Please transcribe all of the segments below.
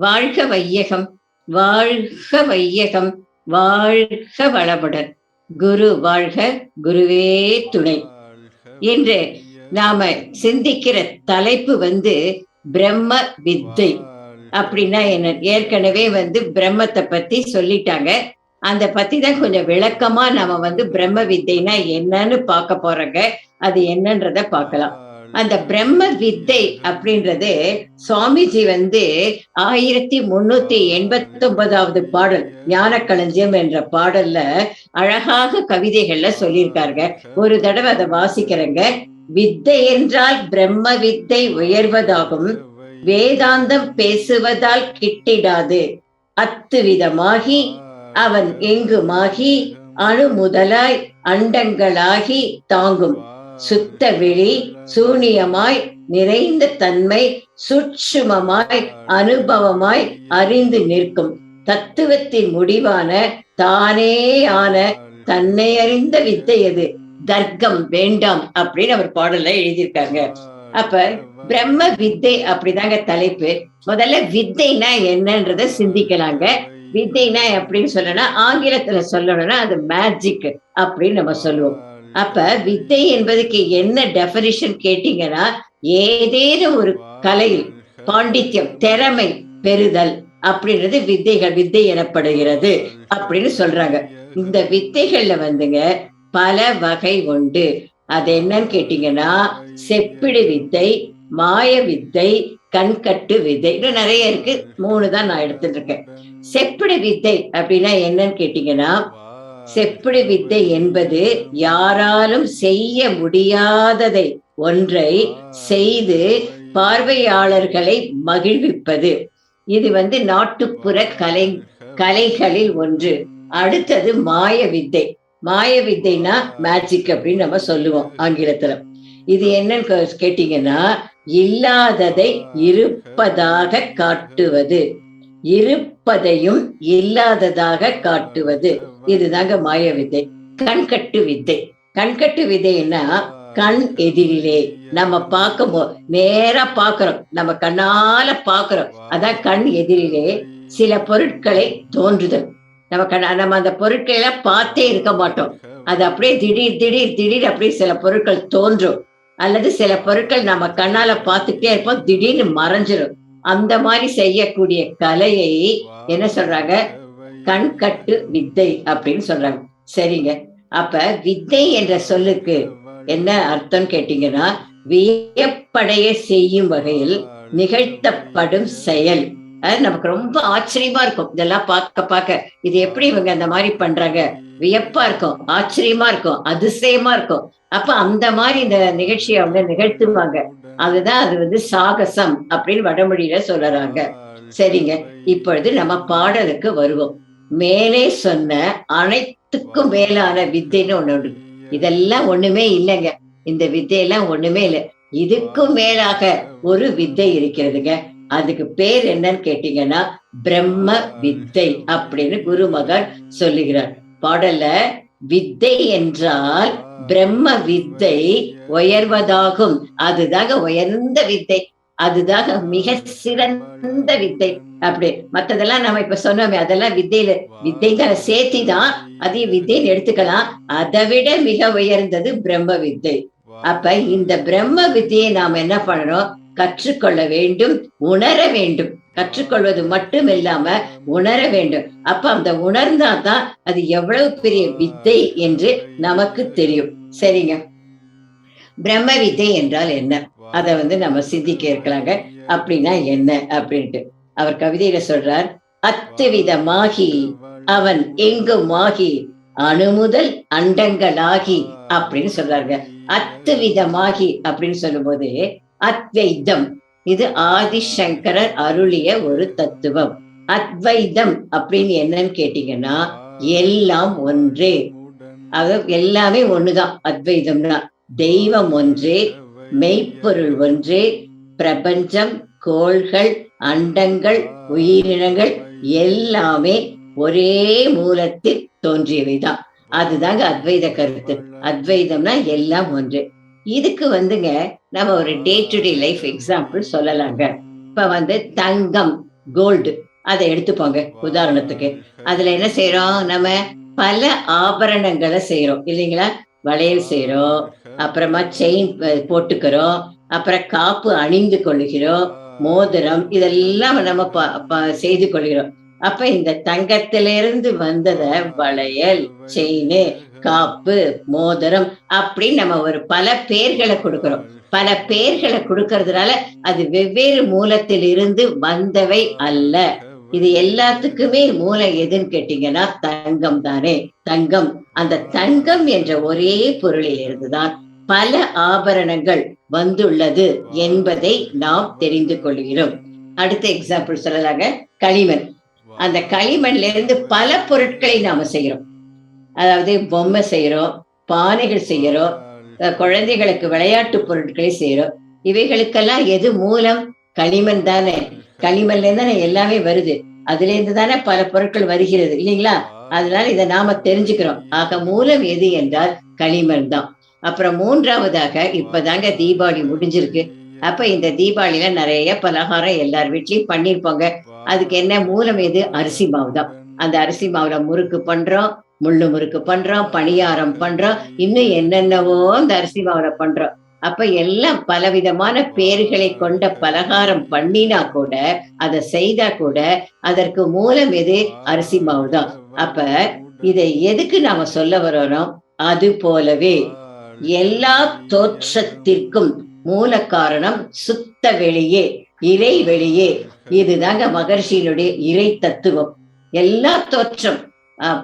வாழ்க வையகம் வாழ்க வையகம் வாழ்க வளமுடன். குரு வாழ்க குருவே துணை. என்று நாம சிந்திக்கிற தலைப்பு வந்து பிரம்ம வித்தை. அப்படின்னா என்ன? ஏற்கனவே வந்து பிரம்மத்தை பத்தி சொல்லிட்டாங்க. அந்த பத்தி தான் கொஞ்சம் விளக்கமா நாம வந்து பிரம்ம வித்தைனா என்னன்னு பார்க்க போறோங்க. அது என்னன்றத பார்க்கலாம். அந்த பிரம்ம வித்தை அப்படின்றது சுவாமிஜி வந்து ஆயிரத்தி முன்னூத்தி எண்பத்தி ஒன்பதாவது பாடல் ஞான களஞ்சியம் என்ற பாடல்ல அழகாக கவிதைகள்ல சொல்லியிருக்காருங்க. ஒரு தடவை அதை வாசிக்கிறேங்க. வித்தை என்றால் பிரம்ம வித்தை உயர்வதாகும். வேதாந்தம் பேசுவதால் கிட்டிடாது. அத்துவிதமாகி அவன் எங்குமாகி அணு முதலாய் அண்டங்களாகி தாங்கும். சுத்த வெளி சூனியமாய் நிறைந்த தன்மை சுட்சுமமாய் அனுபவமாய் அறிந்து நிற்கும் தத்துவத்தின் முடிவான தானேயான தன்னை அறிந்த வித்தை எது? தர்க்கம் வேண்டாம் அப்படின்னு அவர் பாடல்ல எழுதியிருக்காங்க. அப்ப பிரம்ம வித்தை அப்படிதாங்க தலைப்பு. முதல்ல வித்தைனா என்னன்றத சிந்திக்கலாங்க. வித்தைனா அப்படின்னு சொல்லணும்னா ஆங்கிலத்துல சொல்லணும்னா அது மேஜிக் அப்படின்னு நம்ம சொல்லுவோம். அப்ப வித்தை என்பதுக்கு என்ன டெபனிஷன் கேட்டீங்கன்னா ஏதேனும் ஒரு கலையில் பாண்டித்யம் திறமை பெறுதல் அப்படின்றது வித்தைகள் வித்தை எனப்படுகிறது அப்படின்னு சொல்றாங்க. இந்த வித்தைகள்ல வந்துங்க பல வகை உண்டு. அது என்னன்னு கேட்டீங்கன்னா செப்பிடு வித்தை மாய வித்தை கண்கட்டு வித்தை. இன்னும் நிறைய இருக்கு. மூணு தான் நான் எடுத்துட்டு இருக்கேன். செப்பிடு வித்தை அப்படின்னா என்னன்னு கேட்டீங்கன்னா செப்பிடு வித்தை என்பது யாராலும் செய்ய முடியாததை ஒன்றை செய்து பார்வையாளர்களை மகிழ்விப்பது. இது வந்து நாட்டுப்புற கலை கலைகளில் ஒன்று. அடுத்தது மாய வித்தை மாய வித்தைனா மேஜிக் அப்படின்னு நம்ம சொல்லுவோம் ஆங்கிலத்துல. இது என்னன்னு கேட்டீங்கன்னா இல்லாததை இருப்பதாக காட்டுவது. இருப்பதையும் இல்லாததாக காட்டுவது. இதுதாங்க மாய வித்தை. கண்கட்டு வித்தை. கண்கட்டு விதைன்னா கண் எதிரிலே. நம்ம பார்க்கும் நேரா பாக்குறோம் நம்ம கண்ணால பாக்குறோம் அதான் கண் எதிரிலே சில பொருட்களை தோன்றுதல். நம்ம கண் நம்ம அந்த பொருட்களை எல்லாம் பார்த்தே இருக்க மாட்டோம். அது அப்படியே திடீர் திடீர் திடீர் அப்படியே சில பொருட்கள் தோன்றும். அல்லது சில பொருட்கள் நம்ம கண்ணால பார்த்துட்டே இருப்போம். திடீர்னு மறைஞ்சிரும். அந்த மாதிரி செய்யக்கூடிய கலையை என்ன சொல்றாங்க? கண்கட்டு வித்தை அப்படின்னு சொல்றாங்க. சரிங்க. அப்ப வித்தை என்ற சொல்லுக்கு என்ன அர்த்தம் கேட்டீங்கன்னா வியப்படைய செய்யும் வகையில் நிகழ்த்தப்படும் செயல். அது நமக்கு ரொம்ப ஆச்சரியமா இருக்கும். இதெல்லாம் பார்க்க பார்க்க. இது எப்படி இவங்க அந்த மாதிரி பண்றாங்க? வியப்பா இருக்கும். ஆச்சரியமா இருக்கும். அதிசயமா இருக்கும். அப்ப அந்த மாதிரி இந்த நிகழ்ச்சியை அவங்க நிகழ்த்துவாங்க. அதுதான் அது வந்து சாகசம் அப்படின்னு வடமொழியில சொல்றாங்க சரிங்க. இப்பொழுது நம்ம பாடலுக்கு வருவோம். மேலே சொன்ன அனைத்துக்கும் மேலான வித்தைன்னு ஒண்ணு உண்டு. இதெல்லாம் ஒண்ணுமே இல்லைங்க. இந்த வித்தையெல்லாம் ஒண்ணுமே இல்லை. இதுக்கும் மேலாக ஒரு வித்தை இருக்கிறதுங்க. அதுக்கு பேர் என்னன்னு கேட்டீங்கன்னா பிரம்ம வித்தை அப்படின்னு குருமகன் சொல்லுகிறார். பாடல்ல வித்தை என்றால் பிரம்ம வித்தை உயர்வதாகும். அதுதாக உயர்ந்த வித்தை அதுதாக மிக சிறந்த வித்தை. அப்படி மத்ததெல்லாம் நம்ம இப்ப சொன்னோமே அதெல்லாம் வித்தையில வித்தைகளை சேர்த்தி தான் அதையும் வித்தைன்னு எடுத்துக்கலாம். அதை விட மிக உயர்ந்தது பிரம்ம வித்தை. அப்ப இந்த பிரம்ம வித்தையை நாம என்ன பண்ணணும்? கற்றுக்கொள்ள வேண்டும் உணர வேண்டும். கற்றுக்கொள்வது மட்டும் இல்லாம உணர வேண்டும். அப்ப அந்த உணர்ந்தா தான் அது எவ்வளவு பெரிய வித்தை என்று நமக்கு தெரியும். சரிங்க. பிரம்ம வித்தை என்றால் என்ன? அத வந்து நம்ம சிந்திக்க இருக்கலாங்க. அப்படின்னா என்ன? அப்படின்ட்டு. அவர் கவிதையில சொல்றார் அத்துவிதமாகி அவன் எங்குமாகி அணுமுதல் அண்டங்களாகி அப்படின்னு சொல்றாருங்க. அத்துவிதமாகி அப்படின்னு சொல்லும் போது அத்வைதம் இது ஆதிசங்கரர் அருளிய ஒரு தத்துவம். அத்வைதம் அப்படின்னு என்னன்னு கேட்டீங்கன்னா எல்லாம் ஒன்றே. அது எல்லாமே ஒண்ணுதான். அத்வைதம்னா தெய்வம் ஒன்றே மெய்ப்பொருள் ஒன்றே பிரபஞ்சம் கோள்கள் அண்டங்கள் உயிரினங்கள் எல்லாமே ஒரே மூலத்தில் தோன்றியவைதான். அதுதாங்க அத்வைத கருத்து. அத்வைதம்னா எல்லாம் ஒன்று. இதுக்கு வந்துங்க நம்ம ஒரு day to day life example சொல்லலாங்க. இப்ப வந்து தங்கம் கோல்டு அதை எடுத்துப்போங்க உதாரணத்துக்கு. அதுல என்ன செய்யறோம் நம்ம பல ஆபரணங்களை செய்யறோம் இல்லைங்களா? வளையல் செய்யறோம் அப்புறமா செயின் போட்டுக்கிறோம் அப்புறம் காப்பு அணிந்து கொள்கிறோம் மோதிரம் இதெல்லாம் நம்ம ப- ப- செய்து கொள்கிறோம். அப்ப இந்த தங்கத்திலிருந்து வந்தத வளையல் செயின் காப்பு மோதிரம் அப்படின்னு நம்ம ஒரு பல பேர்களை கொடுக்கிறோம். பல பேர்களை கொடுக்கறதுனால அது வெவ்வேறு மூலத்தில் இருந்து வந்தவை அல்ல. இது எல்லாத்துக்குமே மூலம் எதுன்னு கேட்டீங்கன்னா தங்கம் தானே. தங்கம் அந்த தங்கம் என்ற ஒரே பொருளில் இருந்துதான் பல ஆபரணங்கள் வந்துள்ளது என்பதை நாம் தெரிந்து கொள்கிறோம். அடுத்த எக்ஸாம்பிள் சொல்லலாங்க களிமண். அந்த களிமண்ல இருந்து பல பொருட்களை நாம செய்யறோம் அதாவது பொம்மை செய்யறோம் பானைகள் செய்யறோம் குழந்தைகளுக்கு விளையாட்டு பொருட்களை செய்யறோம் இவைகளுக்கெல்லாம் எது மூலம்? களிமண் தானே. களிமண்ல இருந்து தானே எல்லாமே வருது. அதுல இருந்து தானே பல பொருட்கள் வருகிறது இல்லைங்களா? அதனால இதை நாம தெரிஞ்சுக்கிறோம். ஆக மூலம் எது என்றால் களிமண் தான். அப்புறம் மூன்றாவதாக இப்பதாங்க தீபாவளி முடிஞ்சிருக்கு. அப்ப இந்த தீபாவளியில நிறைய பலகாரம் எல்லார் வீட்லயும் பண்ணிருப்பாங்க. அதுக்கு என்ன மூலம் எது? அரிசி மாவு தான். அந்த அரிசி மாவுல முறுக்கு பண்றோம். முள்ளு முறுக்கு பண்றோம் பணியாரம் பண்றோம் இன்னும் என்னென்னவோ அந்த அரிசி மாவுல பண்றோம் அப்ப எல்லாம் பலவிதமான பேர்களை கொண்ட பலகாரம் பண்ணினா கூட அதை செய்தா கூட அதற்கு மூலம் எது? அரிசி மாவு தான் அப்ப இதை எதுக்கு நாம சொல்ல வரோம் அது போலவே எல்லா தோற்றத்திற்கும் மூல காரணம் சுத்த வெளியே இறை வெளியே. இதுதாங்க மகர்ஷியினுடைய இறை தத்துவம். எல்லா தோற்றம்.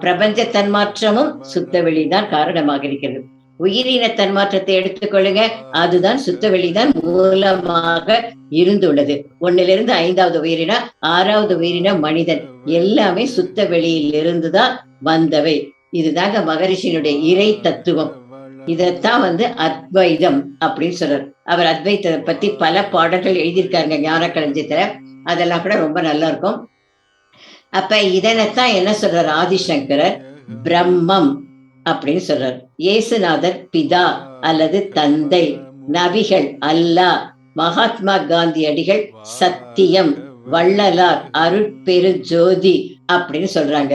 பிரபஞ்ச தன்மாற்றமும் சுத்த வெளிதான் காரணமாக இருக்கிறது. உயிரின தன்மாற்றத்தை எடுத்துக்கொள்ளுங்க அதுதான் சுத்த வெளிதான் மூலமாக இருந்துள்ளது. ஒன்னிலிருந்து ஐந்தாவது உயிரினம் ஆறாவது உயிரினம் மனிதன். எல்லாமே சுத்த வெளியில் இருந்துதான் வந்தவை. இதுதாங்க மகரிஷியினுடைய இறை தத்துவம். இதத்தான் வந்து அத்வைதம் அப்படின்னு சொல்றார். அவர் அத்வைத்தத்தை பத்தி பல பாடல்கள் எழுதியிருக்காருங்க ஞான களஞ்சியத்துல அதெல்லாம் கூட ரொம்ப நல்லா இருக்கும். அப்ப இதனைத்தான் என்ன சொல்றார் ஆதிசங்கரர்? பிரம்மம் அப்படின்னு சொல்றார். இயேசுநாதர் பிதா அல்லது தந்தை நபிகள் அல்லாஹ் மகாத்மா காந்தியடிகள் சத்தியம் வள்ளலார் அருட்பெரு ஜோதி அப்படின்னு சொல்றாங்க.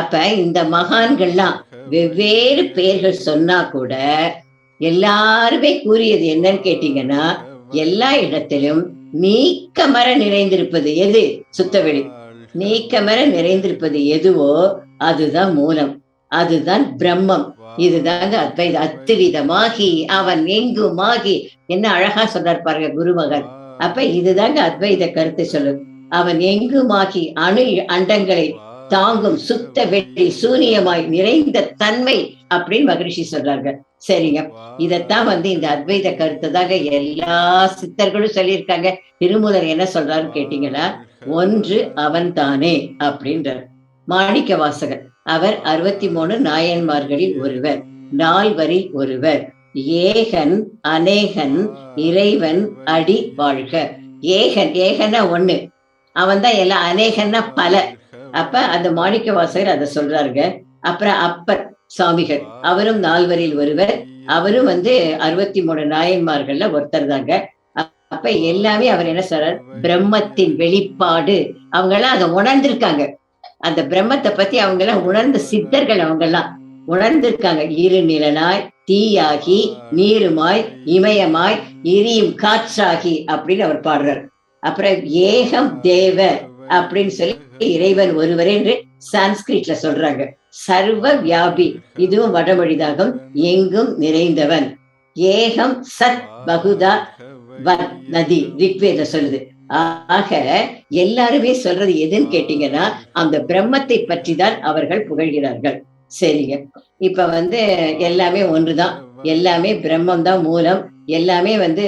அப்ப இந்த மகான்கள்லாம் வெவ்வேறு பெயர்கள் சொன்னா கூட எல்லாருமே கூறியது என்னன்னு கேட்டீங்கன்னா எல்லா இடத்திலும் நீக்கமர நிறைந்திருப்பது எது? சுத்தவெளி. நீக்கமர நிறைந்திருப்பது எதுவோ அதுதான் மூலம் அதுதான் பிரம்மம். இதுதாங்க அத்வைத அத்துவிதமாகி அவன் எங்குமாகி. என்ன அழகா சொல்றார் பாருங்க குருமகன். அப்ப இதுதாங்க அத்வைத கருத்தை சொல்லு. அவன் எங்குமாகி அணு அண்டங்களை தாங்கும் சுத்த வெள்ளி சூனியமாய் நிறைந்த தன்மை அப்படின்னு மகரிஷி சொல்றாங்க சரிங்க. இதத்தான் வந்து இந்த அத்வைத கருத்தை தாங்க எல்லா சித்தர்களும் சொல்லியிருக்காங்க. திருமூலர் என்ன சொல்றாருன்னு கேட்டீங்கன்னா ஒன்று அவன் தானே அப்படின்றார். மாணிக்க வாசகர் அவர் அறுபத்தி மூணு நாயன்மார்களில் ஒருவர் நால்வரில் ஒருவர். ஏகன் அநேகன் இறைவன் அடி வாழ்க. ஏகன் ஏகன்னா ஒண்ணு. அவன் தான் எல்லாம் அநேகன்னா பல. அப்ப அந்த மாணிக்க வாசகர் அதை சொல்றாருங்க. அப்புறம் அப்பர் சாமிகள் அவரும் நால்வரில் ஒருவர். அவரும் வந்து அறுபத்தி மூணு நாயன்மார்கள்ல ஒருத்தர் தாங்க அப்ப எல்லாமே அவர் என்ன சொல்றார்? பிரம்மத்தின் வெளிப்பாடு. அவங்க எல்லாம் அதை உணர்ந்திருக்காங்க. அந்த பிரம்மத்தை பத்தி அவங்க எல்லாம் உணர்ந்த சித்தர்கள் அவங்க எல்லாம் உணர்ந்திருக்காங்க இருநிலனாய் தீயாகி நீருமாய் இமயமாய் இரியும் காற்றாகி அப்படின்னு அவர் பாடுறார். அப்புறம் ஏகம் தேவ அப்படின்னு சொல்லி இறைவன் ஒருவரே என்று சான்ஸ்கிரிட்ல சொல்றாங்க. சர்வ வியாபி. இதுவும் வடமொழிதாகும். எங்கும் நிறைந்தவன். ஏகம் சத் பகுதா நதி ரிக்வேத சொல்லுது. ஆக எல்லாருமே சொல்றது எதுன்னு கேட்டீங்கன்னா அந்த பிரம்மத்தை பற்றி தான் அவர்கள் புகழ்கிறார்கள். சரிங்க. இப்ப வந்து எல்லாமே ஒன்றுதான். எல்லாமே பிரம்மம் தான் மூலம். எல்லாமே வந்து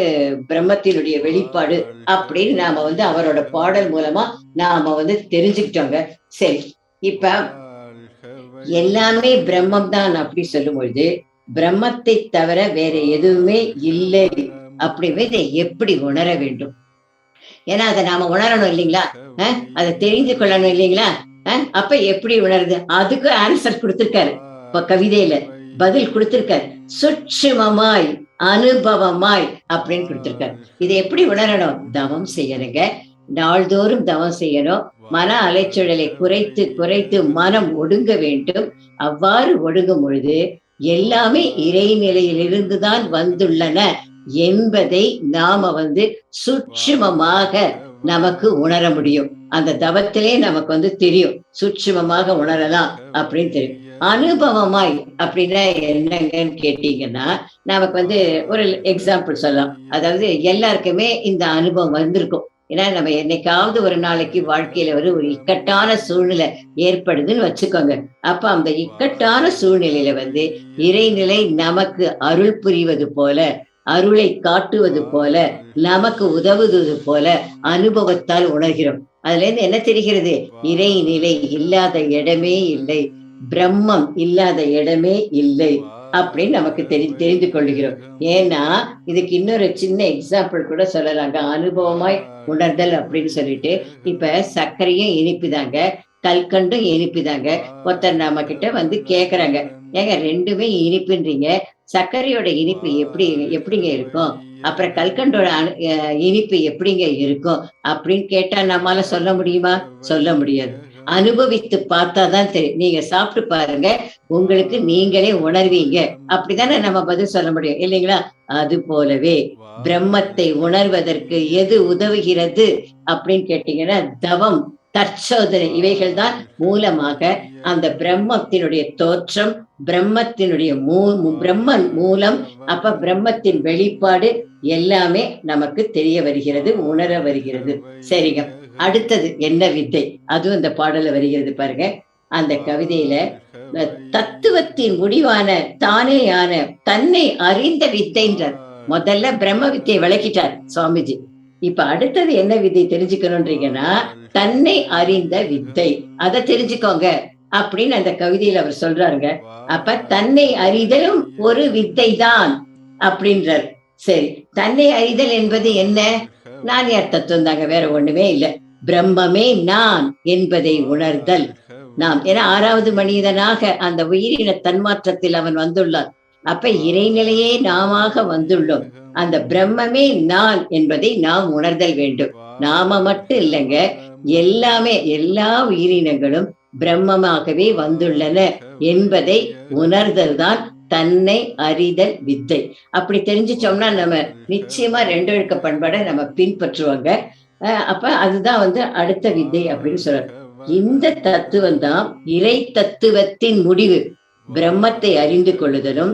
பிரம்மத்தினுடைய வெளிப்பாடு அப்படின்னு நாம வந்து அவரோட பாடல் மூலமா நாம வந்து தெரிஞ்சுக்கிட்டோங்க. சரி. இப்ப எல்லாமே பிரம்மம் தான் அப்படி சொல்லும் பொழுது பிரம்மத்தை தவிர வேற எதுவுமே இல்லை. அப்படி இதை எப்படி உணர வேண்டும்? ஏன்னா அதை நாம உணரணும் இல்லைங்களா? அதை தெரிந்து கொள்ளணும் இல்லைங்களா? அப்ப எப்படி உணருது? அதுக்கு ஆன்சர் கொடுத்திருக்காரு. இப்ப கவிதையில பதில் கொடுத்திருக்காரு. சுட்சுமமாய் அனுபவமாய் அப்படின்னு கொடுத்திருக்காரு. இதை எப்படி உணரணும்? தவம் செய்யணுங்க. நாள்தோறும் தவம் செய்யணும். மன அலைச்சூழலை குறைத்து குறைத்து மனம் ஒடுங்க வேண்டும். அவ்வாறு ஒடுங்கும் பொழுது எல்லாமே இறைநிலையிலிருந்து தான் வந்துள்ளன. என்பதை நாம வந்து சுட்சுமமாக நமக்கு உணர முடியும். அந்த தவத்திலே நமக்கு வந்து தெரியும். சுட்சுமமாக உணரலாம் அப்படின்னு தெரியும். அனுபவமாய் அப்படின்னா என்னங்கன்னு கேட்டீங்கன்னா நமக்கு வந்து ஒரு எக்ஸாம்பிள் சொல்லலாம். அதாவது எல்லாருக்குமே இந்த அனுபவம் வந்திருக்கும். ஏன்னா நம்ம என்னைக்காவது ஒரு நாளைக்கு வாழ்க்கையில ஒரு ஒரு இக்கட்டான சூழ்நிலை ஏற்படுதுன்னு வச்சுக்கோங்க. அப்ப அந்த இக்கட்டான சூழ்நிலையில வந்து இறைநிலை நமக்கு அருள் புரிவது போல அருளை காட்டுவது போல நமக்கு உதவுவது போல அனுபவத்தால் உணர்கிறோம். அதுல இருந்து என்ன தெரிகிறது? இறைநிலை இல்லாத இடமே இல்லை. பிரம்மம் இல்லாத இடமே இல்லை அப்படின்னு நமக்கு தெரி தெரிந்து கொள்கிறோம். ஏன்னா இதுக்கு இன்னொரு சின்ன எக்ஸாம்பிள் கூட சொல்லலாங்க. அனுபவமாய் உணர்தல் அப்படின்னு சொல்லிட்டு இப்ப சர்க்கரையும் இனிப்புதாங்க கல்கண்டும் இனிப்புதாங்க. ஒருத்தர் நம்ம கிட்ட வந்து கேக்குறாங்க ஏங்க ரெண்டுமே இனிப்புன்றீங்க சர்க்கரையோட இனிப்பு எப்படி எப்படிங்க இருக்கும்? அப்புறம் கல்கண்டோட அஹ் இனிப்பு எப்படிங்க இருக்கும்? அப்படின்னு கேட்டா நம்மால சொல்ல முடியுமா? சொல்ல முடியாது. அனுபவித்து பார்த்தாதான் தெரியும் நீங்க சாப்பிட்டு பாருங்க. உங்களுக்கு நீங்களே உணர்வீங்க. அப்படித்தானே நம்ம பதில் சொல்ல முடியும். இல்லைங்களா? அது போலவே பிரம்மத்தை உணர்வதற்கு எது உதவுகிறது அப்படின்னு கேட்டீங்கன்னா தவம். தற்சோதனை இவைகள் தான் மூலமாக அந்த பிரம்மத்தினுடைய தோற்றம் பிரம்மத்தினுடைய மூ பிரம்மன் மூலம் அப்ப பிரம்மத்தின் வெளிப்பாடு எல்லாமே நமக்கு தெரிய வருகிறது உணர வருகிறது. சரிங்க. அடுத்தது என்ன வித்தை? அதுவும் இந்த பாடல்ல வருகிறது பாருங்க. அந்த கவிதையில தத்துவத்தின் முடிவான தானேயான தன்னை அறிந்த வித்தைன்றார். முதல்ல பிரம்ம வித்தையை விளக்கிட்டார் சுவாமிஜி. இப்ப அடுத்தது என்ன வித்தை தெரிஞ்சுக்கணும்ன்றீங்கன்னா தன்னை அறிந்த வித்தை. அதை தெரிஞ்சுக்கோங்க அப்படின்னு அந்த கவிதையில அவர் சொல்றாருங்க. அப்ப தன்னை அறிதலும் ஒரு வித்தை தான் அப்படின்றார். சரி தன்னை அறிதல் என்பது என்ன? நான் யார் தத்துவம் தாங்க வேற ஒண்ணுமே இல்ல. பிரம்மமே நான் என்பதை உணர்தல். நாம் ஏன்னா ஆறாவது மனிதனாக அந்த உயிரின தன்மாற்றத்தில் அவன் வந்துள்ளான். அப்ப இறைநிலையே நாமாக வந்துள்ளோம். அந்த பிரம்மமே நான் என்பதை நாம் உணர்தல் வேண்டும். நாம மட்டும் இல்லைங்க எல்லாமே எல்லா உயிரினங்களும் பிரம்மமாகவே வந்துள்ளன என்பதை உணர்தல் தான் தன்னை அறிதல் வித்தை. அப்படி தெரிஞ்சிச்சோம்னா நம்ம நிச்சயமா ரெண்டு ஒழுக்க பண்பாடை நம்ம பின்பற்றுவாங்க. அஹ் அப்ப அதுதான் வந்து அடுத்த வித்தை அப்படின்னு சொல்றாரு இந்த தத்துவம் தான் இறை தத்துவத்தின் முடிவு. பிரம்மத்தை அறிந்து கொள்ளுதலும்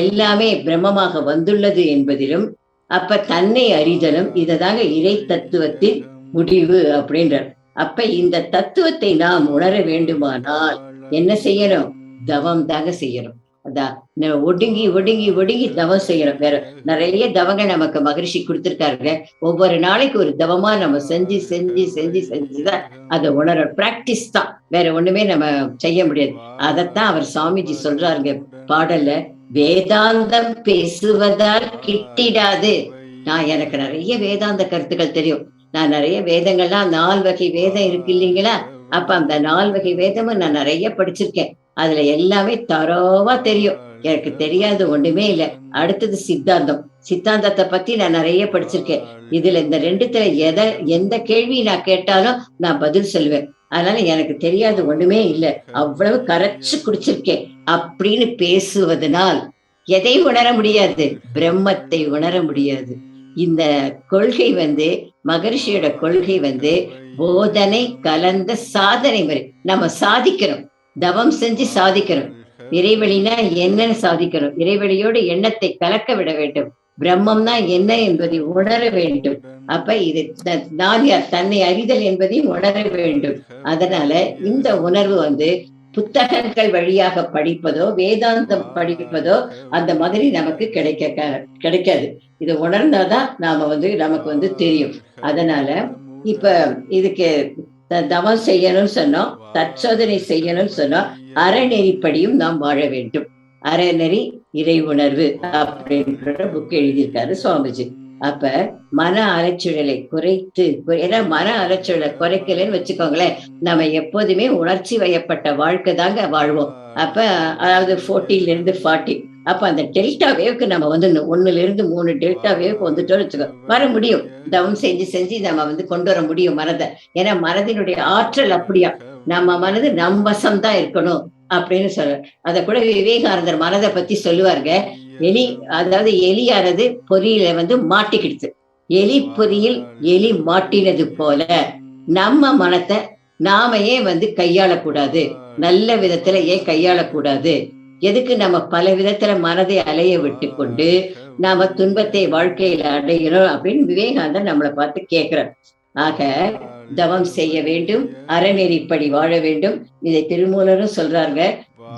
எல்லாமே பிரம்மமாக வந்துள்ளது என்பதிலும் அப்ப தன்னை அறிதலும் இததாங்க இறை தத்துவத்தின் முடிவு அப்படின்றார். அப்ப இந்த தத்துவத்தை நாம் உணர வேண்டுமானால் என்ன செய்யணும்? தவம் தாங்க செய்யணும். அதான் ஒடுங்கி ஒடுங்கி ஒடுங்கி தவம் செய்யணும். வேற நிறைய தவங்கள் நமக்கு மகிழ்ச்சி கொடுத்துருக்காருங்க. ஒவ்வொரு நாளைக்கு ஒரு தவமா நம்ம செஞ்சு செஞ்சு செஞ்சு செஞ்சுதான் அதை உணர பிராக்டிஸ் தான். வேற ஒண்ணுமே நம்ம செய்ய முடியாது. அதைத்தான் அவர் சாமிஜி சொல்றாருங்க. பாடல்ல வேதாந்தம் பேசுவதால் கிட்டிடாது. நான் எனக்கு நிறைய வேதாந்த கருத்துக்கள் தெரியும். நான் நிறைய வேதங்கள்லாம் நால் வகை வேதம் இருக்கு இல்லைங்களா? அப்ப அந்த நால் வகை வேதமும் நான் நிறைய படிச்சிருக்கேன். அதுல எல்லாமே தரோவா தெரியும். எனக்கு தெரியாது ஒண்ணுமே இல்ல. அடுத்தது சித்தாந்தம். சித்தாந்தத்தை பத்தி நான் நிறைய படிச்சிருக்கேன். இதுல இந்த ரெண்டுத்துல எதை எந்த கேள்வி நான் கேட்டாலும் நான் பதில் சொல்லுவேன். அதனால எனக்கு தெரியாது ஒண்ணுமே இல்ல. அவ்வளவு கரைச்சு குடிச்சிருக்கேன். அப்படின்னு பேசுவதனால் எதை உணர முடியாது? பிரம்மத்தை உணர முடியாது. இந்த கொள்கை வந்து மகரிஷியோட கொள்கை வந்து போதனை கலந்த சாதனை முறை. நம்ம சாதிக்கிறோம். தவம் செஞ்சு சாதிக்கிறோம். இறைவழினா என்னன்னு சாதிக்கணும் இறைவழியோடு எண்ணத்தை கலக்க விட வேண்டும். பிரம்மம்னா என்ன என்பதை உணர வேண்டும். அப்ப இது த- நான் யார் தன்னை அறிதல் என்பதையும் உணர வேண்டும். அதனால இந்த உணர்வு வந்து புத்தகங்கள் வழியாக படிப்பதோ வேதாந்தம் படிப்பதோ அந்த மாதிரி நமக்கு கிடைக்க கிடைக்காது. இது உணர்ந்தாதான் நாம வந்து நமக்கு வந்து தெரியும். அதனால இப்ப இதுக்கு தவம் செய்யணும்னு சொன்னோம் தற்சோதனை செய்யணும்னு சொன்னோம் அறநெறிப்படியும் நாம் வாழ வேண்டும். அறநெறி இறை உணர்வு அப்படின்ற புக் எழுதியிருக்காரு சுவாமிஜி. அப்ப மன அலைச்சூழலை குறைத்து ஏன்னா மன அலைச்சூழலை குறைக்கலன்னு வச்சுக்கோங்களேன் நம்ம எப்போதுமே உணர்ச்சி வயப்பட்ட வாழ்க்கை தாங்க வாழ்வோம். அப்ப அதாவது 40 இருந்து ஃபார்ட்டி அப்ப அந்த டெல்டா வேவ்க்கு நம்ம வந்து ஒண்ணுல இருந்து மூணு டெல்டா வேவ்க்கு வந்துட்டோம்னு வச்சுக்கோ வர முடியும். டவுன் செஞ்சு செஞ்சு நம்ம வந்து கொண்டு வர முடியும் மனதை. ஏன்னா மனதினுடைய ஆற்றல் அப்படியா? நம்ம மனது நம் வசம் தான் இருக்கணும். அப்படின்னு சொல்ற அத கூட விவேகானந்தர் மனதை பத்தி சொல்லுவாருங்க. எலி அதாவது எலியானது பொறியில வந்து மாட்டிக்கிடுது. எலி பொறியில் எலி மாட்டினது போல. நம்ம மனத்தை நாம ஏன் வந்து கையாளக்கூடாது. நல்ல விதத்துல ஏன் கையாளக்கூடாது? எதுக்கு நம்ம பல விதத்துல மனதை அலைய விட்டு கொண்டு நாம துன்பத்தை வாழ்க்கையில அடைகிறோம் அப்படின்னு விவேகானந்தர் நம்மளை பார்த்து கேட்கிறார் ஆக தவம் செய்ய வேண்டும் அறநெறிப்படி வாழ வேண்டும். இதை திருமூலரும் சொல்றாங்க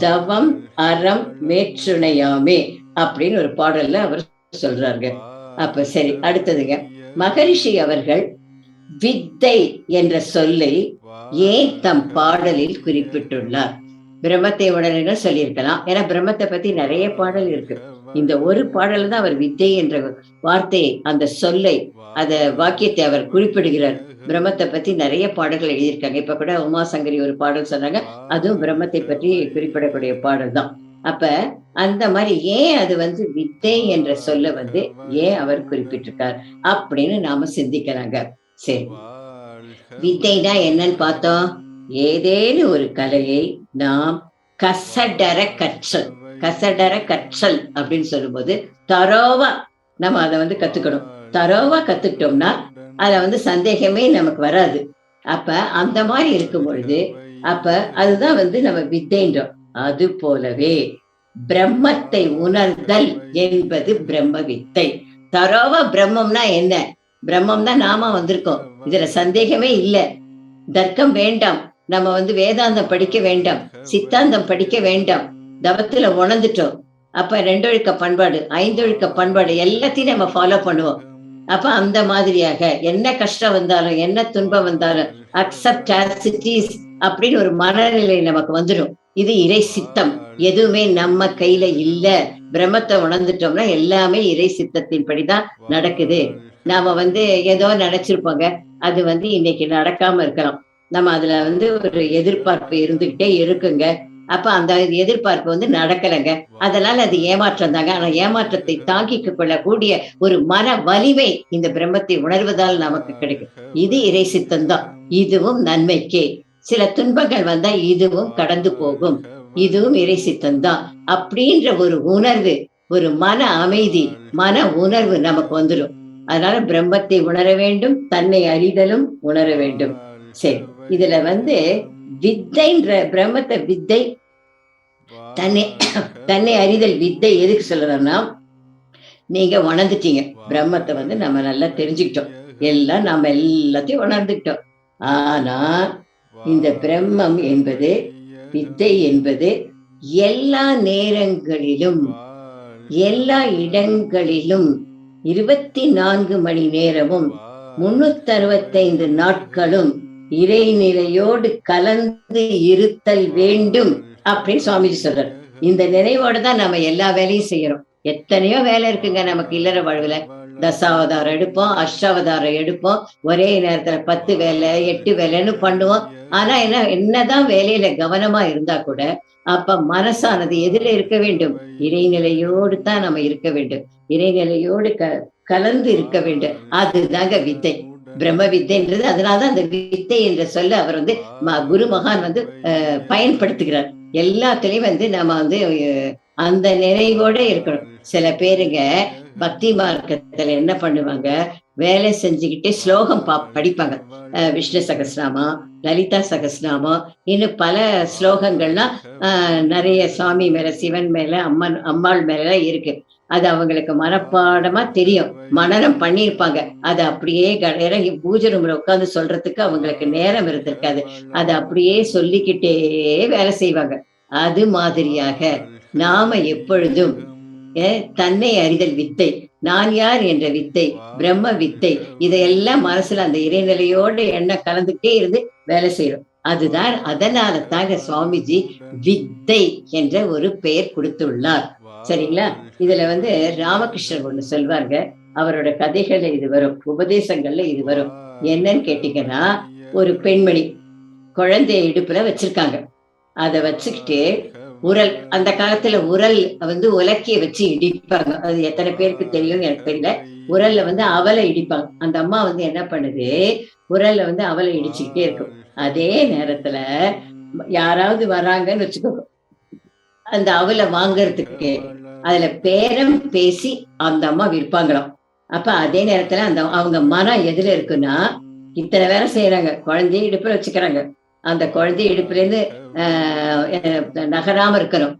தவம் அறம் மேற்றுணையாமே அப்படின்னு ஒரு பாடல்ல அவர் சொல்றாங்க அப்ப சரி அடுத்ததுங்க. மகரிஷி அவர்கள் வித்தை என்ற சொல்லை ஏன் தம் பாடலில் குறிப்பிட்டுள்ளார்? பிரம்மத்தை உணர்ன்னு சொல்லியிருக்கலாம். ஏன்னா பிரம்மத்தை பத்தி நிறைய பாடல் இருக்கு. இந்த ஒரு பாடல் தான் அவர் வித்தை என்ற வார்த்தையை அந்த சொல்லை அத வாக்கியத்தை அவர் குறிப்பிடுகிறார். பிரம்மத்தை பத்தி நிறைய பாடல்கள் எழுதியிருக்காங்க. இப்ப கூட உமாசங்கரி ஒரு பாடல் சொன்னாங்க. அதுவும் பிரம்மத்தை பற்றி குறிப்பிடக்கூடிய பாடல் தான் அப்ப அந்த மாதிரி ஏன் அது வந்து வித்தை என்ற சொல்ல வந்து ஏன் அவர் குறிப்பிட்டிருக்கார் அப்படின்னு நாம சிந்திக்கிறாங்க சரி. வித்தைனா என்னன்னு பார்த்தோம். ஏதேனும் ஒரு கலையை நாம் கசடர கற்றல் கசடர கற்றல் அப்படின்னு சொல்லும்போது தரோவா நம்ம அதை வந்து கத்துக்கணும். தரோவா கத்துக்கிட்டோம்னா அத வந்து சந்தேகமே நமக்கு வராது. அப்ப அந்த மாதிரி இருக்கும் பொழுது அப்ப அதுதான் வந்து நம்ம வித்தைன்றோம். அது போலவே பிரம்மத்தை உணர்தல் என்பது பிரம்ம வித்தை. தரோவ பிரம்மம்னா என்ன? பிரம்மம் தான் நாம வந்திருக்கோம். இதுல சந்தேகமே இல்லை. தர்க்கம் வேண்டாம். நம்ம வந்து வேதாந்தம் படிக்க வேண்டாம் சித்தாந்தம் படிக்க வேண்டாம். தவத்துல உணர்ந்துட்டோம். அப்ப ரெண்டொழுக்க பண்பாடு ஐந்தொழுக்க பண்பாடு எல்லாத்தையும் நம்ம ஃபாலோ பண்ணுவோம். அப்ப அந்த மாதிரியாக என்ன கஷ்டம் வந்தாலும் என்ன துன்பம் வந்தாலும் அக்செப்ட் அப்படின்னு ஒரு மனநிலை நமக்கு வந்துடும். இது இறை சித்தம். எதுவுமே நம்ம கையில இல்ல. பிரம்மத்தை உணர்ந்துட்டோம்னா எல்லாமே இறை சித்தத்தின் படிதான் நடக்குது. நாம வந்து ஏதோ நினைச்சிருப்போங்க. அது வந்து இன்னைக்கு நடக்காம இருக்கலாம். நம்ம அதுல வந்து ஒரு எதிர்பார்ப்பு இருந்துகிட்டே இருக்குங்க. அப்ப அந்த எதிர்பார்ப்பு வந்து நடக்கலைங்க. அதனால அது ஏமாற்றம் தாங்க. ஆனா ஏமாற்றத்தை தாங்கிக் கொள்ளக்கூடிய ஒரு மன வலிமை இந்த பிரம்மத்தை உணர்வதால் நமக்கு கிடைக்கும். இது இறை சித்தம் இதுவும் நன்மைக்கே. சில துன்பங்கள் வந்தா இதுவும் கடந்து போகும். இதுவும் இறை சித்தம்தான். அப்படின்ற ஒரு உணர்வு ஒரு மன அமைதி மன உணர்வு நமக்கு வந்துடும் அதனால பிரம்மத்தை உணர வேண்டும் தன்னை அறிதலும் உணர வேண்டும். சரி இதுல வந்து வித்தைன்ற பிரம்மத்தை வித்தை தன்னை தன்னை அறிதல் வித்தை எதுக்கு சொல்றோம்னா நீங்க உணர்ந்துட்டீங்க. பிரம்மத்தை வந்து நம்ம நல்லா தெரிஞ்சுக்கிட்டோம். எல்லாம் நாம எல்லாத்தையும் உணர்ந்துக்கிட்டோம். ஆனா இந்த பிரம்மம் என்பது வித்தை என்பது எல்லா நேரங்களிலும் எல்லா இடங்களிலும் இருபத்தி நான்கு மணி நேரமும் முன்னூத்தி அறுபத்தைந்து நாட்களும் இறைநிலையோடு கலந்து இருத்தல் வேண்டும் அப்படின்னு சுவாமிஜி சொல்றாரு. இந்த நினைவோட தான் நம்ம எல்லா வேலையும் செய்யறோம். எத்தனையோ வேலை இருக்குங்க நமக்கு இல்லற வாழ்வுல. தசாவதாரம் எடுப்போம் அஷ்டாவதாரம் எடுப்போம் ஒரே நேரத்துல பத்து வேலை எட்டு வேலைன்னு பண்ணுவோம். ஆனா என்ன என்னதான் வேலையில கவனமா இருந்தா கூட அப்ப மனசானது எதுல இருக்க வேண்டும். இறைநிலையோடு தான் நம்ம இருக்க வேண்டும். இறைநிலையோடு க கலந்து இருக்க வேண்டும். அதுதாங்க வித்தை. பிரம்ம வித்தைன்றது அதனாலதான் அந்த வித்தை என்ற சொல்ல அவர் வந்து குரு மகான் வந்து பயன்படுத்துகிறார். எல்லாத்துலயும் வந்து நம்ம வந்து அந்த நிறைவோட இருக்கணும். சில பேருங்க பக்தி மார்க்கத்துல என்ன பண்ணுவாங்க? வேலை செஞ்சுக்கிட்டு ஸ்லோகம் பா படிப்பாங்க. விஷ்ணு சகசிராமா லலிதா சகசிராமா இன்னும் பல ஸ்லோகங்கள்லாம் நிறைய சுவாமி மேல சிவன் மேல அம்மன் அம்மாள் மேல இருக்கு. அது அவங்களுக்கு மனப்பாடமா தெரியும். மனநம் பண்ணியிருப்பாங்க. அது அப்படியே இறங்கி பூஜை ரூம்ல உட்காந்து சொல்றதுக்கு அவங்களுக்கு நேரம் இருந்திருக்காது. அதை அப்படியே சொல்லிக்கிட்டே வேலை செய்வாங்க. அது மாதிரியாக நாம எப்பொழுதும் தன்னை அறிதல் வித்தை நான் யார் என்ற வித்தை பிரம்ம வித்தை இதையெல்லாம் மனசுல அந்த இறைநிலையோடு எண்ணம் கலந்துட்டே இருந்து வேலை செய்யறோம் அதுதான் அதனால தாங்க சுவாமிஜி வித்தை என்ற ஒரு பெயர் கொடுத்துள்ளார். சரிங்களா? இதுல வந்து ராமகிருஷ்ணன் ஒண்ணு சொல்வாங்க அவரோட கதைகள்ல இது வரும். உபதேசங்கள்ல இது வரும். என்னன்னு கேட்டீங்கன்னா ஒரு பெண்மணி குழந்தைய இடுப்புல வச்சிருக்காங்க. அத வச்சுக்கிட்டு உரல் அந்த காலத்துல உரல் வந்து உலக்கைய வச்சு இடிப்பாங்க. அது எத்தனை பேருக்கு தெரியும் எனக்கு தெரியல. உரல்ல வந்து அவலை இடிப்பாங்க. அந்த அம்மா வந்து என்ன பண்ணுது? உரல்ல வந்து அவலை இடிச்சுக்கிட்டே இருக்கும். அதே நேரத்துல யாராவது வராங்கன்னு வச்சுக்கோங்க அந்த அவலை வாங்குறதுக்கு அதுல பேரம் பேசி அந்த அம்மா விற்பாங்களாம். அப்ப அதே நேரத்துல அந்த அவங்க மனம் எதுல இருக்குன்னா இத்தனை வேலை செய்யறாங்க குழந்தைய இடுப்புல வச்சுக்கிறாங்க. அந்த குழந்தை இடுப்புல இருந்து நகராம இருக்கணும்.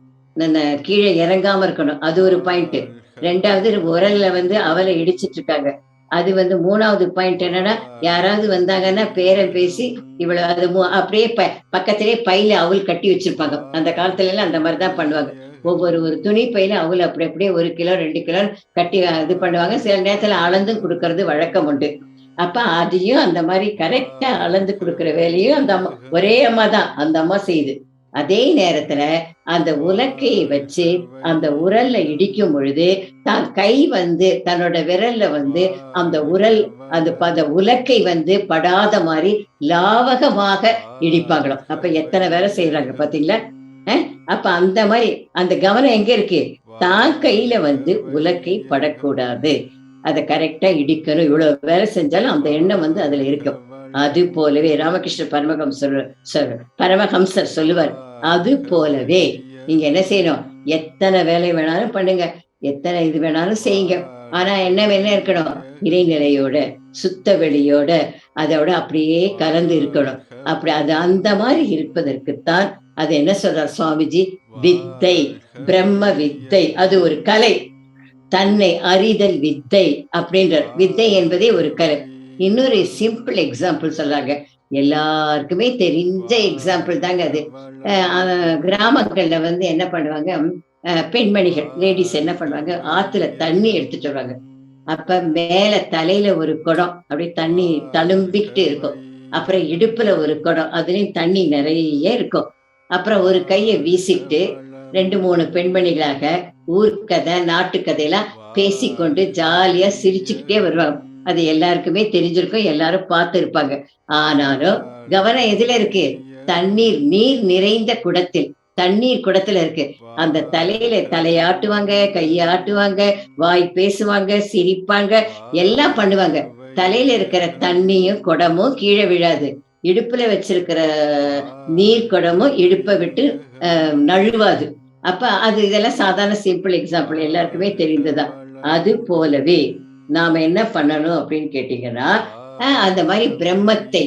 கீழே இறங்காம இருக்கணும். அது ஒரு பாயிண்ட் ரெண்டாவது உரல்ல வந்து அவலை இடிச்சிட்டு இருக்காங்க. அது வந்து மூணாவது பாயிண்ட் என்னன்னா யாராவது வந்தாங்கன்னா பேரை பேசி இவ்வளவு அது அப்படியே ப பக்கத்திலே பையில அவள் கட்டி வச்சிருப்பாங்க. அந்த காலத்துல எல்லாம் அந்த மாதிரிதான் பண்ணுவாங்க. ஒவ்வொரு ஒரு துணி பையில அவள் அப்படி அப்படியே ஒரு கிலோ ரெண்டு கிலோ கட்டி இது பண்ணுவாங்க. சில நேரத்துல அளந்தும் கொடுக்கறது வழக்கம் உண்டு. அப்ப அதையும் அந்த மாதிரி கரெக்டா அளந்து கொடுக்கிற வேலையும் அந்த அம்மா ஒரே அம்மா தான் அந்த அம்மா செய்யுது. அதே நேரத்துல அந்த உலக்கையை வச்சு அந்த உரல்ல இடிக்கும் பொழுது தான் கை வந்து தன்னோட விரல்ல வந்து அந்த உரல் அந்த அந்த உலக்கை வந்து படாத மாதிரி லாவகமாக இடிப்பாங்களாம் அப்ப எத்தனை வேலை செய்யறாங்க பாத்தீங்களா? அஹ்? அப்ப அந்த மாதிரி அந்த கவனம் எங்க இருக்கு? தான் கையில வந்து உலக்கை படக்கூடாது. அதை கரெக்டா இடிக்கணும். இவ்வளவு வேலை செஞ்சாலும் அந்த எண்ணம் வந்து அதுல இருக்கும். அது போலவே ராமகிருஷ்ண பரமஹம்சர் பரமஹம்சர் சொல்லுவார். அது போலவே நீங்க என்ன செய்யணும்? எத்தனை வேலை வேணாலும் பண்ணுங்க. எத்தனை இது வேணாலும் செய்யுங்க. ஆனா என்ன என்ன இருக்கணும்? இறைநிலையோட சுத்த வெளியோட அதோட அப்படியே கலந்து இருக்கணும். அப்படி அது அந்த மாதிரி இருப்பதற்குத்தான் அது என்ன சொல்றார் சுவாமிஜி? வித்தை பிரம்ம வித்தை. அது ஒரு கலை. தன்னை அறிதல் வித்தை அப்படின்ற வித்தை என்பதே ஒரு கலை. இன்னொரு சிம்பிள் எக்ஸாம்பிள் சொல்றாங்க. எல்லாருக்குமே தெரிஞ்ச எக்ஸாம்பிள் தாங்க அது. கிராமங்கள்ல வந்து என்ன பண்ணுவாங்க? பெண்மணிகள் லேடிஸ் என்ன பண்ணுவாங்க? ஆத்துல தண்ணி எடுத்துட்டு வருவாங்க. அப்ப மேல தலையில ஒரு குடம் அப்படியே தண்ணி தழும்பிக்கிட்டு இருக்கும். அப்புறம் இடுப்புல ஒரு குடம் அதுலயும் தண்ணி நிறைய இருக்கும். அப்புறம் ஒரு கையை வீசிட்டு ரெண்டு மூணு பெண்மணிகளாக ஊர்க்கதை நாட்டுக்கதையெல்லாம் பேசிக்கொண்டு ஜாலியா சிரிச்சுக்கிட்டே வருவாங்க. அது எல்லாருக்குமே தெரிஞ்சிருக்கும் எல்லாரும் பார்த்து இருப்பாங்க ஆனாலும் கவனம் எதுல இருக்கு? தண்ணீர் நீர் நிறைந்த குடத்தில். தண்ணீர் குடத்துல இருக்கு. அந்த தலையில தலையாட்டுவாங்க கையாட்டுவாங்க வாய் பேசுவாங்க சிரிப்பாங்க எல்லாம் பண்ணுவாங்க. தலையில இருக்கிற தண்ணியும் குடமும் கீழே விழாது. இடுப்புல வச்சிருக்கிற நீர் குடமும் இடுப்பை விட்டு நழுவாது. அப்ப அது இதெல்லாம் சாதாரண சிம்பிள் எக்ஸாம்பிள் எல்லாருக்குமே தெரிந்ததுதான் அது போலவே நாம என்ன பண்ணணும் அப்படின்னு கேட்டீங்கன்னா அந்த மாதிரி பிரம்மத்தை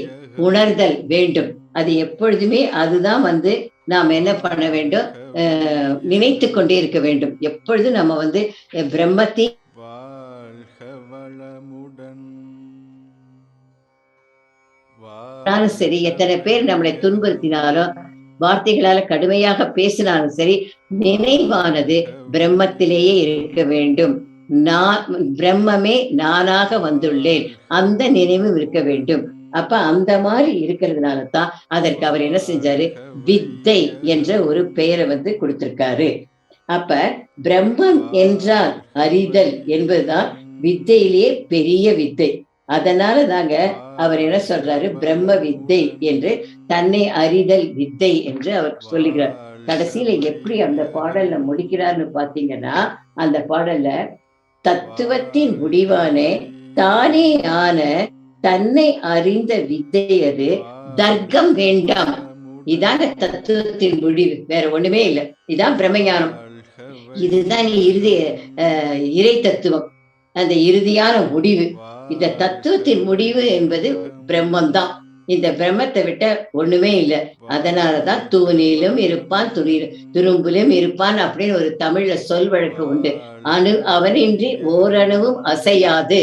உணர்தல் வேண்டும். அது எப்பொழுதுமே அதுதான் வந்து நாம் என்ன பண்ண வேண்டும்? நினைத்து கொண்டே இருக்க வேண்டும். எப்பொழுதும் நம்ம வந்து பிரம்மத்தை சரி எத்தனை பேர் நம்மளை துன்புறுத்தினாலும் வார்த்தைகளால கடுமையாக பேசினாலும் சரி நினைவானது பிரம்மத்திலேயே இருக்க வேண்டும். நான் பிரம்மமே நானாக வந்துள்ளேன். அந்த நினைவும் இருக்க வேண்டும். அப்ப அந்த மாதிரி இருக்கிறதுனால தான் அதற்கு அவர் என்ன செஞ்சாரு? வித்தை என்ற ஒரு பெயரை வந்து கொடுத்திருக்காரு. அப்ப பிரம்மம் என்றால் அறிதல் என்பதுதான் வித்தையிலேயே பெரிய வித்தை. அதனால தாங்க அவர் என்ன சொல்றாரு? பிரம்ம வித்தை என்று தன்னை அறிதல் வித்தை என்று அவர் சொல்லுகிறார். கடைசியில எப்படி அந்த பாடல்ல முடிக்கிறார்னு பாத்தீங்கன்னா அந்த பாடல்ல தத்துவத்தின் முடிவான தானே ஆன தன்னை அறிந்த வித்தையது தர்க்கம் வேண்டாம். இதான தத்துவத்தின் முடிவு. வேற ஒண்ணுமே இல்லை. இதான் பிரம்மஞானம். இதுதான் இறுதி இறை தத்துவம். அந்த இறுதியான முடிவு. இந்த தத்துவத்தின் முடிவு என்பது பிரம்மம்தான். இந்த பிரம்மத்தை விட்ட ஒண்ணுமே இல்லை. அதனாலதான் தூணிலும் இருப்பான் துணி துரும்பிலும் இருப்பான் அப்படின்னு ஒரு தமிழ்ல சொல் வழக்கு உண்டு. அணு அவனின்றி ஓரணுவும் அசையாது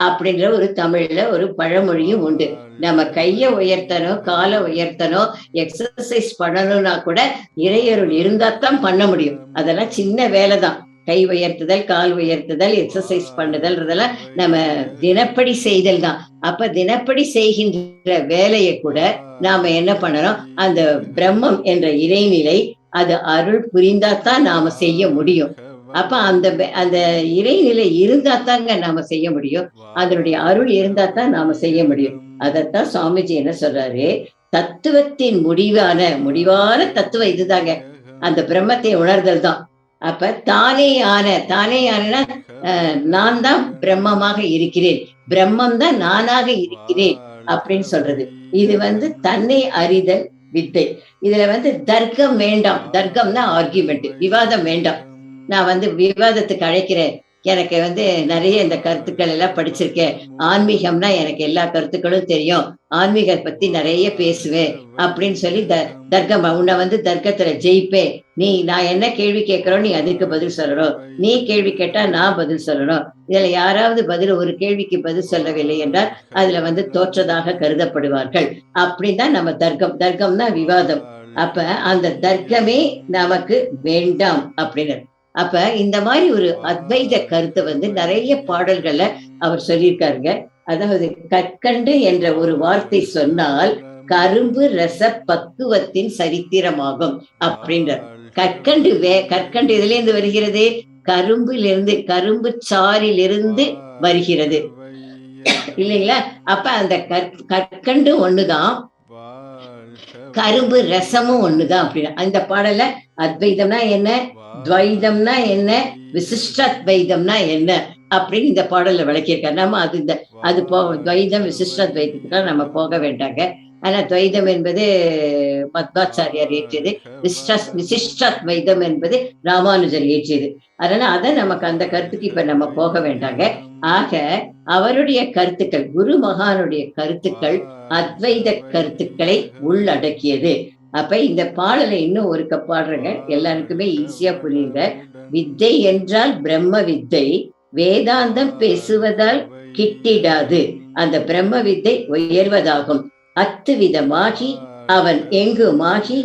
அப்படின்ற ஒரு தமிழ்ல ஒரு பழமொழியும் உண்டு. நம்ம கைய உயர்த்தணும் காலை உயர்த்தணும் எக்ஸசைஸ் பண்ணணும்னா கூட இறையருள் இருந்தாத்தான் பண்ண முடியும். அதெல்லாம் சின்ன வேலை தான் கை உயர்த்துதல் கால் உயர்த்துதல் எக்ஸசைஸ் பண்ணுதல்ன்றதெல்லாம் நம்ம தினப்படி செய்தல் தான். அப்ப தினப்படி செய்கின்ற வேலையை கூட நாம என்ன பண்ணணும்? அந்த பிரம்மம் என்ற இறைநிலை அது அருள் புரிந்தாதான் நாம செய்ய முடியும். அப்ப அந்த அந்த இறைநிலை இருந்தா தாங்க நாம செய்ய முடியும். அதனுடைய அருள் இருந்தா தான் நாம செய்ய முடியும். அதத்தான் சுவாமிஜி என்ன சொல்றாரு? தத்துவத்தின் முடிவான முடிவான தத்துவம் இதுதாங்க. அந்த பிரம்மத்தை உணர்தல் தான். அப்ப தானே ஆன தானே ஆனா நான் தான் பிரம்மமாக இருக்கிறேன். பிரம்மம் தான் நானாக இருக்கிறேன் அப்படின்னு சொல்றது. இது வந்து தன்னை அறிதல் வித்தை. இதுல வந்து தர்க்கம் வேண்டாம். தர்க்கம்னா ஆர்கியூமெண்ட் விவாதம் வேண்டாம். நான் வந்து விவாதத்துக்கு அழைக்கிறேன். எனக்கு வந்து நிறைய இந்த கருத்துக்கள் எல்லாம் படிச்சிருக்கேன். ஆன்மீகம்னா எனக்கு எல்லா கருத்துக்களும் தெரியும். ஆன்மீக பத்தி நிறைய பேசுவேன் அப்படின்னு சொல்லி த தர்க்கம் உன்னை வந்து தர்க்கத்துல ஜெயிப்பேன். நீ நான் என்ன கேள்வி கேட்கிறோம் நீ அதுக்கு பதில் சொல்லணும். நீ கேள்வி கேட்டா நான் பதில் சொல்லணும். இதுல யாராவது பதில் ஒரு கேள்விக்கு பதில் சொல்லவில்லை என்றால் அதுல வந்து தோற்றதாக கருதப்படுவார்கள். அப்படிதான் நம்ம தர்க்கம். தர்க்கம்னா விவாதம். அப்ப அந்த தர்க்கமே நமக்கு வேண்டாம் அப்படின்னு. அப்ப இந்த மாதிரி ஒரு அத்வைத கருத்தை வந்து நிறைய பாடல்கள்ல அவர் சொல்லியிருக்காருங்க. அதாவது கற்கண்டு என்ற ஒரு வார்த்தை சொன்னால் கரும்பு ரச பக்குவத்தின் சரித்திரமாகும் அப்படின்ற கற்கண்டு வே கற்கண்டு இதுல இருந்து வருகிறது? கரும்பிலிருந்து கரும்பு சாறிலிருந்து வருகிறது. இல்லைங்களா? அப்ப அந்த கற்கண்டு ஒண்ணுதான். கரும்பு ரசமும் ஒண்ணுதான் அப்படின்னா. அந்த பாடல அத்வைதம்னா என்ன? துவைதம்னா என்ன? விசிஷ்டத்வைதம்னா என்ன? அப்படின்னு இந்த பாடல்ல விளக்கியிருக்காரு. நம்ம அது இந்த அது போ துவைதம் விசிஷ்டாத்வைதத்துக்கு நம்ம போக வேண்டாங்க. ஆனா துவைதம் என்பது பத்மாச்சாரியார் ஏற்றியது விசிஷ்ட விசிஷ்டத்வைதம் என்பது ராமானுஜர் ஏற்றியது அதனால அதை நமக்கு அந்த கருத்துக்கு இப்ப நம்ம போக வேண்டாங்க. ஆக அவருடைய கருத்துக்கள் குரு மகானுடைய கருத்துக்கள் அத்வைத கருத்துக்களை உள்ளடக்கியது. அப்ப இந்த பாடலை இன்னும் ஒரு பாடுறங்க. எல்லாருக்குமே ஈஸியா புரியுங்க. வித்தை என்றால் பிரம்ம வித்தை வேதாந்தம் பேசுவதால் கிட்டிடாது. அந்த பிரம்ம வித்தை உயர்வதாகும். அத்து விதமாகி அவன் எங்குமாகி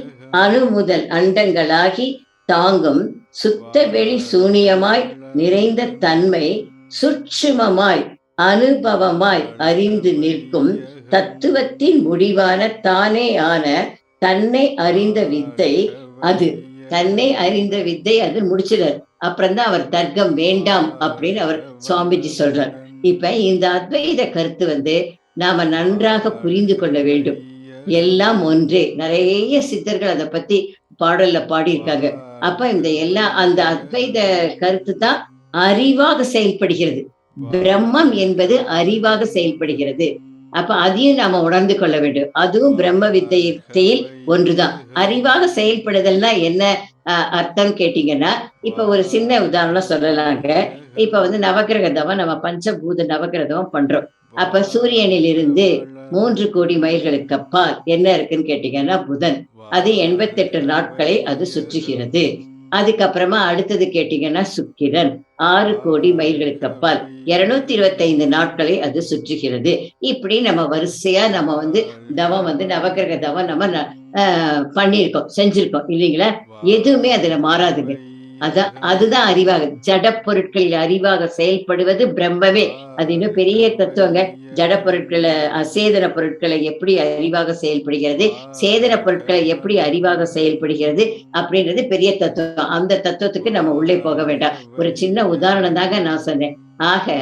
அணு முதல் அண்டங்களாகி தாங்கும் சுத்த வெளி சூனியமாய் நிறைந்த தன்மை சுட்சுமமாய் அனுபவமாய் அறிந்து நிற்கும் தத்துவத்தின் முடிவான தானே ஆன தன்னை அறிந்த வித்தை அது. தன்னை அறிந்த வித்தை அது முடிச்சிடார் அப்புறம்தான் அவர் தர்க்கம் வேண்டாம் அப்படின்னு அவர் சுவாமிஜி சொல்றார். இப்ப இந்த அத்வைத கருத்து வந்து நாம நன்றாக புரிந்து கொள்ள வேண்டும். எல்லாம் ஒன்றே. நிறைய சித்தர்கள் அதை பத்தி பாடல்ல பாடியிருக்காங்க. அப்ப இந்த எல்லா அந்த அத்வைத கருத்து தான் அறிவாக செயல்படுகிறது. பிரம்மம் என்பது அறிவாக செயல்படுகிறது. அப்ப அதையும் நாம உணர்ந்து கொள்ள வேண்டும். அதுவும் பிரம்ம வித்தையில் ஒன்றுதான். அறிவாக செயல்படுதல்னா என்ன அர்த்தம் கேட்டீங்கன்னா இப்ப ஒரு சின்ன உதாரணம் சொல்லலாங்க. இப்ப வந்து நவகிரக தவம் நம்ம பஞ்சபூத நவகிரகம் பண்றோம். அப்ப சூரியனில் இருந்து மூன்று கோடி மைல்களுக்கு அப்பால் என்ன இருக்குன்னு கேட்டீங்கன்னா புதன். அது எண்பத்தி எட்டு நாட்களை அது சுற்றுகிறது. அதுக்கப்புறமா அடுத்தது கேட்டீங்கன்னா சுக்கிரன். ஆறு கோடி மைல்களுக்கு அப்பால் இருநூத்தி இருபத்தி ஐந்து நாட்களை அது சுற்றுகிறது. இப்படி நம்ம வரிசையா நம்ம வந்து தவம் வந்து நவகிரக தவம் நம்ம பண்ணியிருக்கோம் செஞ்சிருக்கோம் இல்லைங்களா? எதுவுமே அதுல மாறாதுங்க. அதான் அதுதான் அறிவாக ஜட பொருட்கள் அறிவாக செயல்படுவது பிரம்மமே. அது இன்னும் பெரிய தத்துவங்க. ஜட பொருட்களை அசேதன பொருட்களை எப்படி அறிவாக செயல்படுகிறது சேதன பொருட்களை எப்படி அறிவாக செயல்படுகிறது அப்படின்றது பெரிய தத்துவம். அந்த தத்துவத்துக்கு நம்ம உள்ளே போக வேண்டாம். ஒரு சின்ன உதாரணம் தாங்க நான் சொன்னேன். ஆக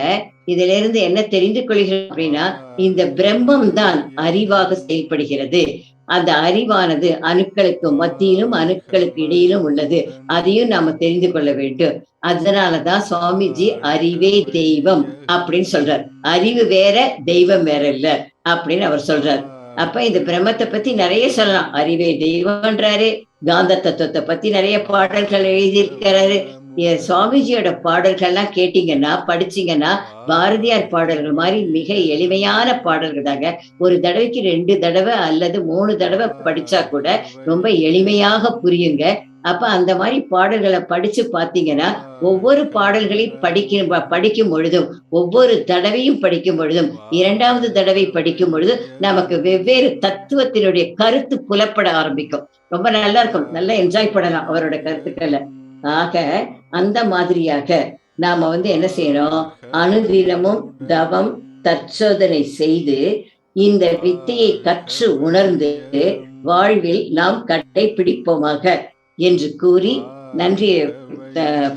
இதுல இருந்து என்ன தெரிந்து கொள்கிறோம் அப்படின்னா இந்த பிரம்மம் தான் அறிவாக செயல்படுகிறது. அந்த அறிவானது அணுக்களுக்கு மத்தியிலும் அணுக்களுக்கு இடையிலும் உள்ளது. அதையும் நாம தெரிந்து கொள்ள வேண்டும். அதனாலதான் சுவாமிஜி அறிவே தெய்வம் அப்படின்னு சொல்றார். அறிவு வேற தெய்வம் வேற இல்ல அப்படின்னு அவர் சொல்றார். அப்ப இந்த பிரம்மத்தை பத்தி நிறைய சொல்லலாம். அறிவே தெய்வம்ன்றாரு காந்த தத்துவத்தை பத்தி நிறைய பாடல்கள் எழுதியிருக்கிறாரு. சுவாமிஜியோட பாடல்கள்லாம் கேட்டீங்கன்னா படிச்சீங்கன்னா பாரதியார் பாடல்கள் மாதிரி மிக எளிமையான பாடல்கள் தாங்க ஒரு தடவைக்கு ரெண்டு தடவை அல்லது மூணு தடவை படிச்சா கூட ரொம்ப எளிமையாக புரியுங்க. அப்ப அந்த மாதிரி பாடல்களை படிச்சு பாத்தீங்கன்னா ஒவ்வொரு பாடல்களையும் படிக்கும் படிக்கும் பொழுதும் ஒவ்வொரு தடவையும் படிக்கும் பொழுதும் இரண்டாவது தடவை படிக்கும் பொழுது நமக்கு வெவ்வேறு தத்துவத்தினுடைய கருத்து புலப்பட ஆரம்பிக்கும். ரொம்ப நல்லா இருக்கும். நல்லா என்ஜாய் பண்ணலாம் அவரோட கருத்துக்களை. ஆக அந்த மாதிரியாக நாம வந்து என்ன செய்யணும் அனுதினமும் தவம் தற்சோதனை செய்து இந்த வித்தையை கற்று உணர்ந்து வாழ்வில் நாம் கடைபிடிப்போமாக என்று கூறி நன்றி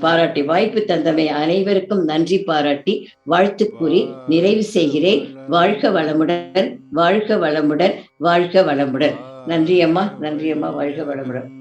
பாராட்டி வாய்ப்பு தந்தமை அனைவருக்கும் நன்றி பாராட்டி வாழ்த்து கூறி நிறைவு செய்கிறேன். வாழ்க வளமுடன் வாழ்க வளமுடன் வாழ்க வளமுடன். நன்றி அம்மா நன்றி அம்மா வாழ்க வளமுடன்.